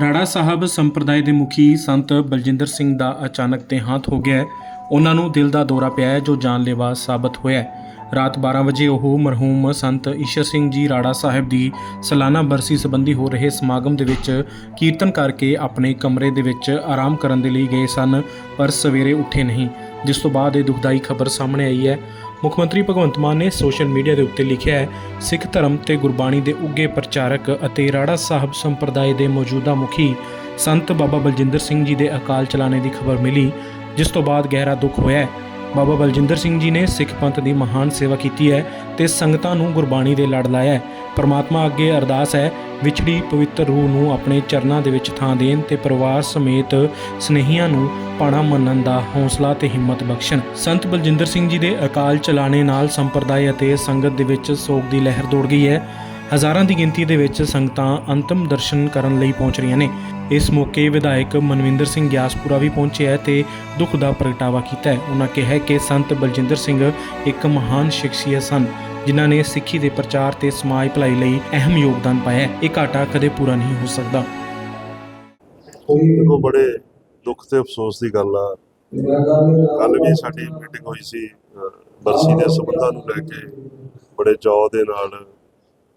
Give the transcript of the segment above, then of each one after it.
ਰਾੜਾ ਸਾਹਿਬ ਸੰਪਰਦਾਇ ਦੇ ਮੁਖੀ ਸੰਤ ਬਲਜਿੰਦਰ ਸਿੰਘ ਦਾ ਅਚਾਨਕ ਦੇਹਾਂਤ ਹੋ ਗਿਆ ਹੈ। ਉਹਨਾਂ ਨੂੰ ਦਿਲ ਦਾ ਦੌਰਾ ਪਿਆ ਹੈ ਜੋ ਜਾਨਲੇਵਾ ਸਾਬਤ ਹੋਇਆ ਹੈ। ਰਾਤ 12 ਵਜੇ ਉਹ ਮਰਹੂਮ ਸੰਤ ਈਸ਼ਰ ਸਿੰਘ ਜੀ ਰਾੜਾ ਸਾਹਿਬ ਦੀ ਸਾਲਾਨਾ ਬਰਸੀ ਸੰਬੰਧੀ ਹੋ ਰਹੇ ਸਮਾਗਮ ਦੇ ਵਿੱਚ ਕੀਰਤਨ ਕਰਕੇ ਆਪਣੇ ਕਮਰੇ ਦੇ ਵਿੱਚ ਆਰਾਮ ਕਰਨ ਦੇ ਲਈ ਗਏ ਸਨ, ਪਰ ਸਵੇਰੇ ਉੱਠੇ ਨਹੀਂ। ਜਿਸ ਤੋਂ ਬਾਅਦ ਇਹ ਦੁਖਦਾਈ ਖਬਰ ਸਾਹਮਣੇ ਆਈ ਹੈ। ਮੁੱਖ ਮੰਤਰੀ ਭਗਵੰਤ ਮਾਨ ਨੇ ਸੋਸ਼ਲ ਮੀਡੀਆ ਦੇ ਉੱਤੇ ਲਿਖਿਆ ਹੈ, ਸਿੱਖ ਧਰਮ ਤੇ ਗੁਰਬਾਣੀ ਦੇ ਉੱਗੇ ਪ੍ਰਚਾਰਕ ਅਤੇ ਰਾੜਾ ਸਾਹਿਬ ਸੰਪਰਦਾਇ ਦੇ ਮੌਜੂਦਾ ਮੁਖੀ ਸੰਤ ਬਾਬਾ ਬਲਜਿੰਦਰ ਸਿੰਘ ਜੀ ਦੇ ਅਕਾਲ ਚਲਾਣੇ ਦੀ ਖਬਰ ਮਿਲੀ, ਜਿਸ ਤੋਂ ਬਾਅਦ ਗਹਿਰਾ ਦੁੱਖ ਹੋਇਆ ਹੈ। ਬਾਬਾ ਬਲਜਿੰਦਰ ਸਿੰਘ ਜੀ ਨੇ ਸਿੱਖ ਪੰਥ ਦੀ ਮਹਾਨ ਸੇਵਾ ਕੀਤੀ ਹੈ ਤੇ ਸੰਗਤਾਂ ਨੂੰ ਗੁਰਬਾਣੀ ਦੇ ਲੜ ਲਾਇਆ ਪਰਮਾਤਮਾ ਅੱਗੇ ਅਰਦਾਸ ਹੈ, ਵਿਛੜੀ ਪਵਿੱਤਰ ਰੂਹ ਨੂੰ ਆਪਣੇ ਚਰਨਾਂ ਦੇ ਵਿੱਚ ਥਾਂ ਦੇਣ ਤੇ ਪਰਿਵਾਰ ਸਮੇਤ ਸਨੇਹੀਆਂ ਨੂੰ ਪਾਣਾ ਮੰਨਣ ਦਾ ਹੌਸਲਾ ਤੇ ਹਿੰਮਤ ਬਖਸ਼ਣ। ਸੰਤ ਬਲਜਿੰਦਰ ਸਿੰਘ ਜੀ ਦੇ ਅਕਾਲ ਚਲਾਣੇ ਨਾਲ ਸੰਪਰਦਾਇ ਅਤੇ ਸੰਗਤ ਦੇ ਵਿੱਚ ਸੋਗ ਦੀ ਲਹਿਰ ਦੌੜ ਗਈ ਹੈ। ਹਜ਼ਾਰਾਂ ਦੀ ਗਿਣਤੀ ਦੇ ਵਿੱਚ ਸੰਗਤਾਂ ਅੰਤਮ ਦਰਸ਼ਨ ਕਰਨ ਲਈ ਪਹੁੰਚ ਰਹੀਆਂ ਨੇ। ਇਸ ਮੌਕੇ ਵਿਧਾਇਕ ਮਨਵਿੰਦਰ ਸਿੰਘ ਗਿਆਸਪੁਰਾ ਵੀ ਪਹੁੰਚਿਆ ਤੇ ਦੁੱਖ ਦਾ ਪ੍ਰਗਟਾਵਾ ਕੀਤਾ ਹੈ। ਉਹਨਾਂ ਕਿਹਾ ਕਿ ਸੰਤ ਬਲਜਿੰਦਰ ਸਿੰਘ ਇੱਕ ਮਹਾਨ ਸ਼ਖਸੀਅਤ ਸਨ, ਜਿਨ੍ਹਾਂ ਨੇ ਸਿੱਖੀ ਦੇ ਪ੍ਰਚਾਰ ਤੇ ਸਮਾਜ ਭਲਾਈ ਲਈ ਅਹਿਮ ਯੋਗਦਾਨ ਪਾਇਆ ਹੈ। ਇਹ ਘਾਟਾ ਕਦੇ ਪੂਰਾ ਨਹੀਂ ਹੋ ਸਕਦਾ। ਦੇਖੋ ਬੜੇ ਦੁੱਖ ਤੇ ਅਫਸੋਸ ਦੀ ਗੱਲ ਆ। ਕੱਲ ਵੀ ਸਾਡੀ ਮੀਟਿੰਗ ਹੋਈ ਸੀ ਬਰਸੀ ਦੇ ਸਬੰਧਾਂ ਨੂੰ ਲੈ ਕੇ ਬੜੇ ਚਾਅ ਦੇ ਨਾਲ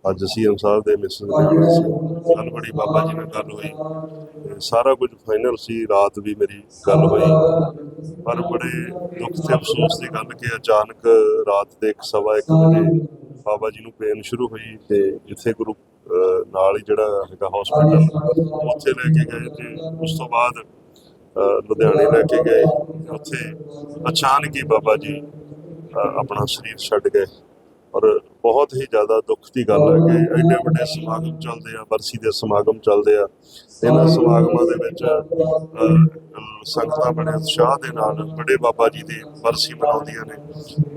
ਅੱਜ ਸੀਐਮ ਸਾਹਿਬ ਦੇ ਮਿਸ਼ਨ ਦੇ ਜਾਣਾ ਸੀ ਕੱਲ ਬੜੀ ਬਾਬਾ ਜੀ ਨਾਲ ਗੱਲ ਹੋਈ। ਸਾਰਾ ਕੁਝ ਫਾਈਨਲ ਸੀ ਰਾਤ ਵੀ ਮੇਰੀ ਗੱਲ ਹੋਈ। ਪਰ ਬੜੇ ਦੁੱਖ ਤੇ ਅਫਸੋਸ ਦੀ ਗੱਲ ਕਿ ਅਚਾਨਕ ਰਾਤ ਦੇ 1:15 ਵਜੇ ਬਾਬਾ ਜੀ ਨੂੰ ਪੇਨ ਸ਼ੁਰੂ ਹੋਈ ਤੇ ਇੱਥੇ ਗੁਰੂ ਨਾਲ ਹੀ ਜਿਹੜਾ ਹੈਗਾ ਹਸਪੀਟਲ ਉੱਥੇ ਲੈ ਕੇ ਗਏ ਤੇ ਉਸ ਤੋਂ ਬਾਅਦ ਲੁਧਿਆਣੇ ਲੈ ਕੇ ਗਏ ਉੱਥੇ ਅਚਾਨਕ ਹੀ ਬਾਬਾ ਜੀ ਆਪਣਾ ਸਰੀਰ ਛੱਡ ਗਏ। ਔਰ ਬਹੁਤ ਹੀ ਜ਼ਿਆਦਾ ਦੁੱਖ ਦੀ ਗੱਲ ਹੈ ਕਿ ਐਡੇ ਵੱਡੇ ਸਮਾਗਮ ਚੱਲਦੇ ਆ, ਬਰਸੀ ਦੇ ਸਮਾਗਮ ਚੱਲਦੇ ਆ। ਇਹਨਾਂ ਸਮਾਗਮਾਂ ਦੇ ਵਿੱਚ ਸੰਗਤਾਂ ਬੜੇ ਉਤਸ਼ਾਹ ਦੇ ਨਾਲ ਬੜੇ ਬਾਬਾ ਜੀ ਦੀ ਬਰਸੀ ਮਨਾਉਂਦੀਆਂ ਨੇ।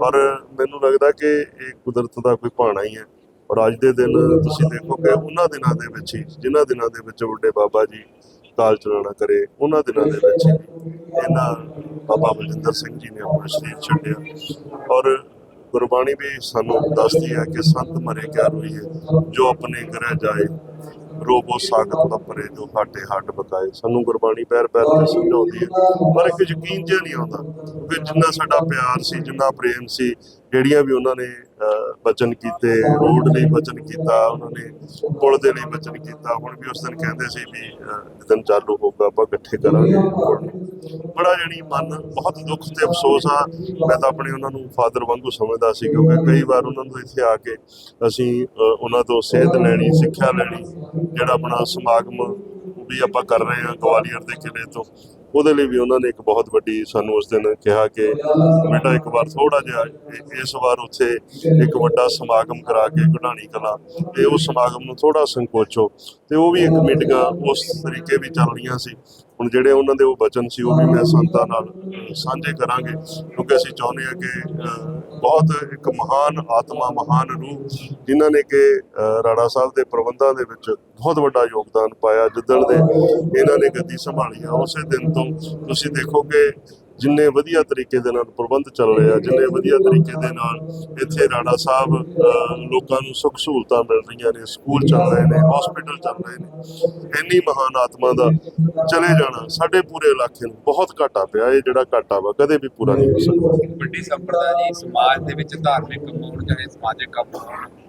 ਔਰ ਮੈਨੂੰ ਲੱਗਦਾ ਕਿ ਇਹ ਕੁਦਰਤ ਦਾ ਕੋਈ ਭਾਣਾ ਹੀ ਹੈ। ਔਰ ਅੱਜ ਦੇ ਦਿਨ ਤੁਸੀਂ ਦੇਖੋਗੇ ਉਹਨਾਂ ਦਿਨਾਂ ਦੇ ਵਿੱਚ ਹੀ, ਜਿਨ੍ਹਾਂ ਦਿਨਾਂ ਦੇ ਵਿੱਚ ਵੱਡੇ ਬਾਬਾ ਜੀ ਕਾਲ ਚਲਾਣਾ ਕਰੇ, ਉਹਨਾਂ ਦਿਨਾਂ ਦੇ ਵਿੱਚ ਹੀ ਇਹਨਾਂ ਬਾਬਾ ਬਲਜਿੰਦਰ ਸਿੰਘ ਜੀ ਨੇ ਆਪਣਾ ਸਰੀਰ ਛੱਡਿਆ। ਔਰ ਗੁਰਬਾਣੀ ਵੀ ਸਾਨੂੰ ਦੱਸਦੀ ਹੈ ਕਿ ਸੰਤ ਮਰੇ ਕਿਆ ਰੋਈ ਜੋ ਆਪਣੇ ਘਰ ਜਾਏ ਰੋਬੋ ਸਾਗਤ ਵਪਰੇ, ਜੋ ਹਾਟੇ ਹੱਟ ਬਕਾਏ ਸਾਨੂੰ ਗੁਰਬਾਣੀ ਪੈਰ ਪੈਰ ਤੇ ਸਮਝਾਉਂਦੀ ਹੈ, ਪਰ ਇੱਕ ਯਕੀਨ ਜਿਹਾ ਨਹੀਂ ਆਉਂਦਾ ਕਿ ਜਿੰਨਾ ਸਾਡਾ ਪਿਆਰ ਸੀ, ਜਿੰਨਾ ਪ੍ਰੇਮ ਸੀ, ਜਿਹੜੀਆਂ ਵੀ ਉਹਨਾਂ ਨੇ ਬਚਨ ਕੀਤੇ ਰੋਡ ਲਈ ਬਚਨ ਕੀਤਾ ਉਹਨਾਂ ਨੇ ਪੁਲ ਦੇ ਲਈ ਬਚਨ ਕੀਤਾ। ਹੁਣ ਵੀ ਉਸ ਦਿਨ ਕਹਿੰਦੇ ਸੀ ਵੀ ਅਹ, ਚਾਲੂ ਹੋਊਗਾ ਆਪਾਂ ਇਕੱਠੇ ਕਰਾਂਗੇ ਬੜਾ ਜਣੀ ਮਨ ਬਹੁਤ ਦੁੱਖ ਤੇ ਅਫਸੋਸ ਆ। ਮੈਂ ਤਾਂ ਆਪਣੇ ਉਹਨਾਂ ਨੂੰ ਫਾਦਰ ਵਾਂਗੂ ਸਮਝਦਾ ਸੀ ਕਿਉਂਕਿ ਕਈ ਵਾਰ ਉਹਨਾਂ ਨੂੰ ਇੱਥੇ ਆ ਕੇ ਅਸੀਂ ਉਹਨਾਂ ਤੋਂ ਸੇਧ ਲੈਣੀ ਸਿੱਖਿਆ ਲੈਣੀ ਜਿਹੜਾ ਆਪਣਾ ਸਮਾਗਮ ਵੀ ਆਪਾਂ ਕਰ ਰਹੇ ਹਾਂ ਗਵਾਲੀਅਰ ਦੇ ਕਿਲੇ ਤੋਂ। ਉਹਦੇ ਲਈ ਵੀ ਉਹਨਾਂ ਨੇ ਇੱਕ ਬਹੁਤ ਵੱਡੀ ਸਾਨੂੰ ਉਸ ਦਿਨ ਕਿਹਾ ਕਿ ਬੇਟਾ ਇੱਕ ਵਾਰ ਥੋੜਾ ਜਿਹਾ ਇਸ ਵਾਰ ਉੱਥੇ ਇੱਕ ਵੱਡਾ ਸਮਾਗਮ ਕਰਾ ਕੇ ਗੁਢਾਣੀ ਕਲਾ ਤੇ ਉਸ ਸਮਾਗਮ ਨੂੰ ਥੋੜਾ ਸੰਕੋਚੋ ਤੇ ਉਹ ਵੀ ਇੱਕ ਮੀਟਿੰਗਾਂ ਉਸ ਤਰੀਕੇ ਵੀ ਚੱਲ ਰਹੀਆਂ ਸੀ। ਹੁਣ ਜਿਹੜੇ ਉਹਨਾਂ ਦੇ ਉਹ ਬਚਨ ਸੀ ਉਹ ਵੀ ਮੈਂ ਸੰਤਾਂ ਨਾਲ ਸਾਂਝੇ ਕਰਾਂਗੇ ਕਿਉਂਕਿ ਅਸੀਂ ਚਾਹੁੰਦੇ ਹਾਂ ਕਿ ਬਹੁਤ ਇੱਕ ਮਹਾਨ ਆਤਮਾ ਮਹਾਨ ਰੂਹ ਜਿਨ੍ਹਾਂ ਨੇ ਕਿ ਰਾੜਾ ਸਾਹਿਬ ਦੇ ਪ੍ਰਬੰਧਾਂ ਦੇ ਵਿੱਚ ਬਹੁਤ ਵੱਡਾ ਯੋਗਦਾਨ ਪਾਇਆ ਜਿੱਦਣ ਦੇ ਇਹਨਾਂ ਨੇ ਗੱਦੀ ਸੰਭਾਲੀ ਆ ਉਸੇ ਦਿਨ ਤੋਂ ਤੁਸੀਂ ਦੇਖੋ ਕਿ ਜਿੰਨੇ ਵਧੀਆ ਤਰੀਕੇ ਦੇ ਨਾਲ ਪ੍ਰਬੰਧ ਚੱਲ ਰਹੇ ਜਿੰਨੇ ਵਧੀਆ ਤਰੀਕੇ ਦੇ ਨਾਲ ਇੱਥੇ ਰਾੜਾ ਸਾਹਿਬ ਲੋਕਾਂ ਨੂੰ ਸੁੱਖ ਸਹੂਲਤਾਂ ਮਿਲ ਰਹੀਆਂ ਨੇ, ਸਕੂਲ ਚੱਲ ਰਹੇ ਨੇ ਹਸਪੀਟਲ ਚੱਲ ਰਹੇ ਨੇ, ਇੰਨੀ ਮਹਾਨ ਆਤਮਾ ਦਾ ਚਲੇ ਜਾਣਾ ਸਾਡੇ ਪੂਰੇ ਇਲਾਕੇ ਨੂੰ ਬਹੁਤ ਘਾਟਾ ਪਿਆ, ਇਹ ਜਿਹੜਾ ਘਾਟਾ ਵਾ, ਕਦੇ ਵੀ ਪੂਰਾ ਨਹੀਂ ਹੋ ਸਕਦਾ। ਵੱਡੀ ਸੰਪਰਦਾ ਜੀ, ਸਮਾਜ ਦੇ ਵਿੱਚ ਧਾਰਮਿਕ ਕੰਮ ਹੋਣ ਚਾਹੇ ਸਮਾਜਿਕ ਕੰਮ ਹੋਣ।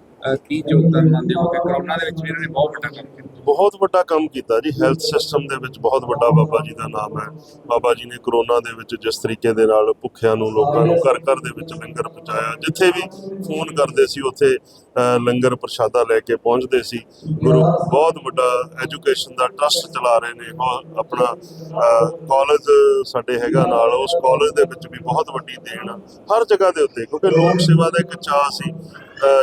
ਕੀ ਯੋਗਦਾਨ ਮੰਨਦੇ ਹੋ ਕਿ ਕਰੋਨਾ ਦੇ ਵਿੱਚ ਵੀ ਇਹਨਾਂ ਨੇ ਬਹੁਤ ਵੱਡਾ ਕੰਮ ਕੀਤਾ? ਬਹੁਤ ਵੱਡਾ ਕੰਮ ਕੀਤਾ ਜੀ। ਹੈਲਥ ਸਿਸਟਮ ਦੇ ਵਿੱਚ ਬਹੁਤ ਵੱਡਾ ਬਾਬਾ ਜੀ ਦਾ ਨਾਮ ਹੈ। ਬਾਬਾ ਜੀ ਨੇ ਕਰੋਨਾ ਦੇ ਵਿੱਚ ਜਿਸ ਤਰੀਕੇ ਦੇ ਨਾਲ ਭੁੱਖਿਆਂ ਨੂੰ, ਲੋਕਾਂ ਨੂੰ ਘਰ ਘਰ ਦੇ ਵਿੱਚ ਲੰਗਰ ਪਹੁੰਚਾਇਆ। ਜਿੱਥੇ ਵੀ ਫੋਨ ਕਰਦੇ ਸੀ, ਉੱਥੇ ਲੰਗਰ ਪ੍ਰਸ਼ਾਦਾ ਲੈ ਕੇ ਪਹੁੰਚਦੇ ਸੀ। ਗੁਰੂ ਬਹੁਤ ਵੱਡਾ ਐਜੂਕੇਸ਼ਨ ਦਾ ਟਰਸਟ ਚਲਾ ਰਹੇ ਨੇ। ਉਹ ਆਪਣਾ ਕਾਲਜ ਸਾਡੇ ਹੈਗਾ ਨਾਲ, ਉਸ ਕਾਲਜ ਦੇ ਵਿੱਚ ਵੀ ਬਹੁਤ ਵੱਡੀ ਦੇਣ ਹਰ ਜਗ੍ਹਾ ਦੇ ਉੱਤੇ, ਕਿਉਂਕਿ ਲੋਕ ਸੇਵਾ ਦਾ ਇੱਕ ਚਾਅ ਸੀ।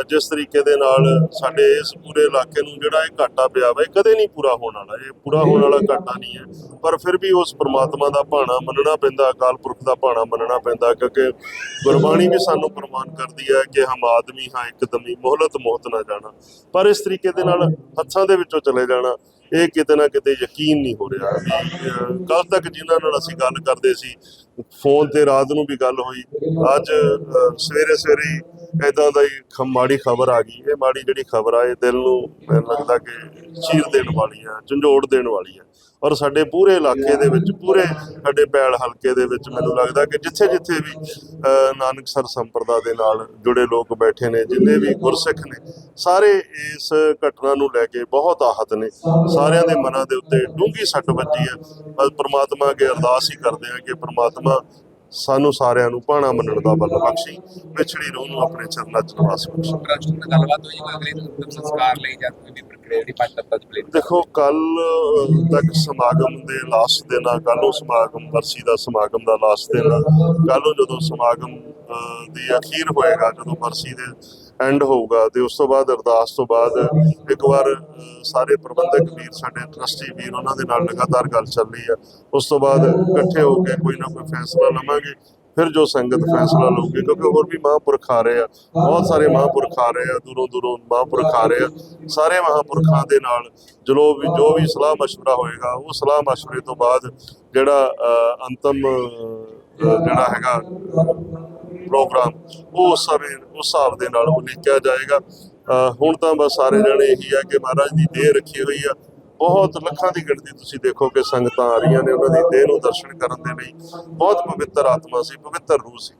ਜਿਸ ਤਰੀਕੇ ਦੇ ਨਾਲ ਸਾਡੇ ਇਸ ਪੂਰੇ ਇਲਾਕੇ ਨੂੰ ਜਿਹੜਾ ਇਹ ਘਾਟਾ ਪਿਆ ਵਾ, ਇਹ ਕਦੇ ਨਹੀਂ ਪੂਰਾ ਹੋਣ ਵਾਲਾ, ਇਹ ਪੂਰਾ ਹੋਣ ਵਾਲਾ ਘਾਟਾ ਨਹੀਂ ਹੈ। ਪਰ ਫਿਰ ਵੀ ਉਸ ਪ੍ਰਮਾਤਮਾ ਦਾ ਭਾਣਾ ਮੰਨਣਾ ਪੈਂਦਾ, ਅਕਾਲ ਪੁਰਖ ਦਾ ਭਾਣਾ ਮੰਨਣਾ ਪੈਂਦਾ, ਕਿਉਂਕਿ ਗੁਰਬਾਣੀ ਵੀ ਸਾਨੂੰ ਪ੍ਰਮਾਨ ਕਰਦੀ ਹੈ ਕਿ ਹਮ ਆਦਮੀ ਹਾਂ ਇੱਕਦਮੀ ਮੋਹਲਤ ਮੋਹਤ ਨਾ ਜਾਣਾ। ਪਰ ਇਸ ਤਰੀਕੇ ਦੇ ਨਾਲ ਹੱਥਾਂ ਦੇ ਵਿੱਚੋਂ ਚਲੇ ਜਾਣਾ, ਇਹ ਕਿਤੇ ਨਾ ਕਿਤੇ ਯਕੀਨ ਨਹੀਂ ਹੋ ਰਿਹਾ। ਕੱਲ ਤੱਕ ਜਿਨ੍ਹਾਂ ਨਾਲ ਅਸੀਂ ਗੱਲ ਕਰਦੇ ਸੀ, ਫੋਨ ਤੇ ਰਾਤ ਨੂੰ ਵੀ ਗੱਲ ਹੋਈ, ਅੱਜ ਸਵੇਰੇ ਸਵੇਰੇ ਹੀ ਦਾ ਹੀ ਖ- ਮਾੜੀ ਖਬਰ ਆ ਗਈ। ਇਹ ਮਾੜੀ ਜਿਹੜੀ ਖਬਰ ਆ ਇਹ ਦਿਲ ਨੂੰ ਮੈਨੂੰ ਲੱਗਦਾ ਕਿ ਚੀਰ ਦੇਣ ਵਾਲੀ ਆ ਝੰਜੋੜ ਦੇਣ ਵਾਲੀ ਆ। ਔਰ ਸਾਡੇ ਪੂਰੇ ਇਲਾਕੇ ਦੇ ਵਿੱਚ ਪੂਰੇ ਸਾਡੇ ਪੈਲ ਹਲਕੇ ਦੇ ਵਿੱਚ ਮੈਨੂੰ ਲੱਗਦਾ ਕਿ ਜਿੱਥੇ ਜਿੱਥੇ ਵੀ ਅਹ, ਨਾਨਕਸਰ ਸੰਪਰਦਾ ਦੇ ਨਾਲ ਜੁੜੇ ਲੋਕ ਬੈਠੇ ਨੇ ਜਿੰਨੇ ਵੀ ਗੁਰਸਿੱਖ ਨੇ ਸਾਰੇ ਇਸ ਘਟਨਾ ਨੂੰ ਲੈ ਕੇ ਬਹੁਤ ਆਹਤ ਨੇ। ਸਾਰਿਆਂ ਦੇ ਮਨਾਂ ਦੇ ਉੱਤੇ ਡੂੰਘੀ ਸੱਟ ਵੱਜੀ ਹੈ ਬਸ ਪ੍ਰਮਾਤਮਾ ਅੱਗੇ ਅਰਦਾਸ ਹੀ ਕਰਦੇ ਹਾਂ ਕਿ ਪ੍ਰਮਾਤਮਾ ਸਾਨੂੰ ਸਾਰਿਆਂ ਨੂੰ ਭਾਣਾ ਮੰਨਣ ਦਾ ਬਲ ਬਖਸ਼ੀ ਵਿਛੜੀ ਰੂਹ ਨੂੰ ਆਪਣੇ ਚਰਨਾਂ 'ਚ ਨਿਵਾਸ ਬਖਸ਼ੀ। ਟਰਸਟ ਨਾਲ ਗੱਲਬਾਤ ਹੋਈ ਕੋਈ ਅਗਲੇ ਅੰਤਿਮ ਸੰਸਕਾਰ ਲਈ ਜਾਂ ਕੋਈ ਵੀ ਪ੍ਰਕਿਰਿਆ ਜਿਹੜੀ ਪੰਜ ਤੱਤਾਂ ਚ ਪਲੇਟ ਦੇਖੋ ਕੱਲ ਤੱਕ ਸਮਾਗਮ ਦੇ ਲਾਸਟ ਦਿਨ ਆ ਕੱਲ ਨੂੰ ਸਮਾਗਮ ਵਰਸੀ ਦਾ ਸਮਾਗਮ ਦਾ ਲਾਸਟ ਦਿਨ ਆ। ਕੱਲ ਨੂੰ ਜਦੋਂ ਸਮਾਗਮ ਦੀ ਅਖੀਰ ਹੋਏਗਾ ਜਦੋਂ ਵਰਸੀ ਦੇ ਐਂਡ ਹੋਊਗਾ ਤੇ ਉਸ ਤੋਂ ਬਾਅਦ ਅਰਦਾਸ ਤੋਂ ਬਾਅਦ ਇੱਕ ਵਾਰ ਅਹ, ਸਾਰੇ ਪ੍ਰਬੰਧਕ ਵੀਰ ਸਾਡੇ ਟਰਸਟੀ ਵੀਰ ਉਹਨਾਂ ਦੇ ਨਾਲ ਲਗਾਤਾਰ ਗੱਲ ਚੱਲ ਰਹੀ ਆ ਉਸ ਤੋਂ ਬਾਅਦ ਇਕੱਠੇ ਹੋ ਕੇ ਕੋਈ ਨਾ ਕੋਈ ਫੈਸਲਾ ਲਵਾਂਗੇ ਫਿਰ ਜੋ ਸੰਗਤ ਫੈਸਲਾ ਲਊਗੀ ਕਿਉਂਕਿ ਹੋਰ ਵੀ ਮਹਾਂਪੁਰਖ ਆ ਰਹੇ ਆ ਬਹੁਤ ਸਾਰੇ ਮਹਾਂਪੁਰਖ ਆ ਰਹੇ ਆ ਦੂਰੋਂ ਦੂਰੋਂ ਮਹਾਂਪੁਰਖ ਆ ਰਹੇ ਆ ਸਾਰੇ ਮਹਾਂਪੁਰਖਾਂ ਦੇ ਨਾਲ ਜੋ ਵੀ ਜੋ ਵੀ ਸਲਾਹ مشورہ ਹੋਏਗਾ ਉਹ ਸਲਾਹ مشورے ਤੋਂ ਬਾਅਦ ਜਿਹੜਾ ਅਹ, ਅੰਤਮ ਅਹ, ਜਿਹੜਾ ਹੈਗਾ ਪ੍ਰੋਗਰਾਮ ਉਹ ਉਸ ਸਮੇਂ ਉਸ ਹਿਸਾਬ ਦੇ ਨਾਲ ਉਹ ਲਿਖਿਆ ਜਾਏਗਾ। ਅਹ, ਹੁਣ ਤਾਂ ਬਸ ਸਾਰੇ ਜਣੇ ਇਹੀ ਆ ਕਿ ਮਹਾਰਾਜ ਦੀ ਦੇਹ ਰੱਖੀ ਹੋਈ ਆ। ਬਹੁਤ ਲੱਖਾਂ ਦੀ ਗਿਣਤੀ ਤੁਸੀਂ ਦੇਖੋ ਕਿ ਸੰਗਤਾਂ ਆ ਰਹੀਆਂ ਨੇ ਉਹਨਾਂ ਦੀ ਦੇਹ ਨੂੰ ਦਰਸ਼ਨ ਕਰਨ ਦੇ ਲਈ। ਬਹੁਤ ਪਵਿੱਤਰ ਆਤਮਾ ਸੀ ਪਵਿੱਤਰ ਰੂਹ ਸੀ।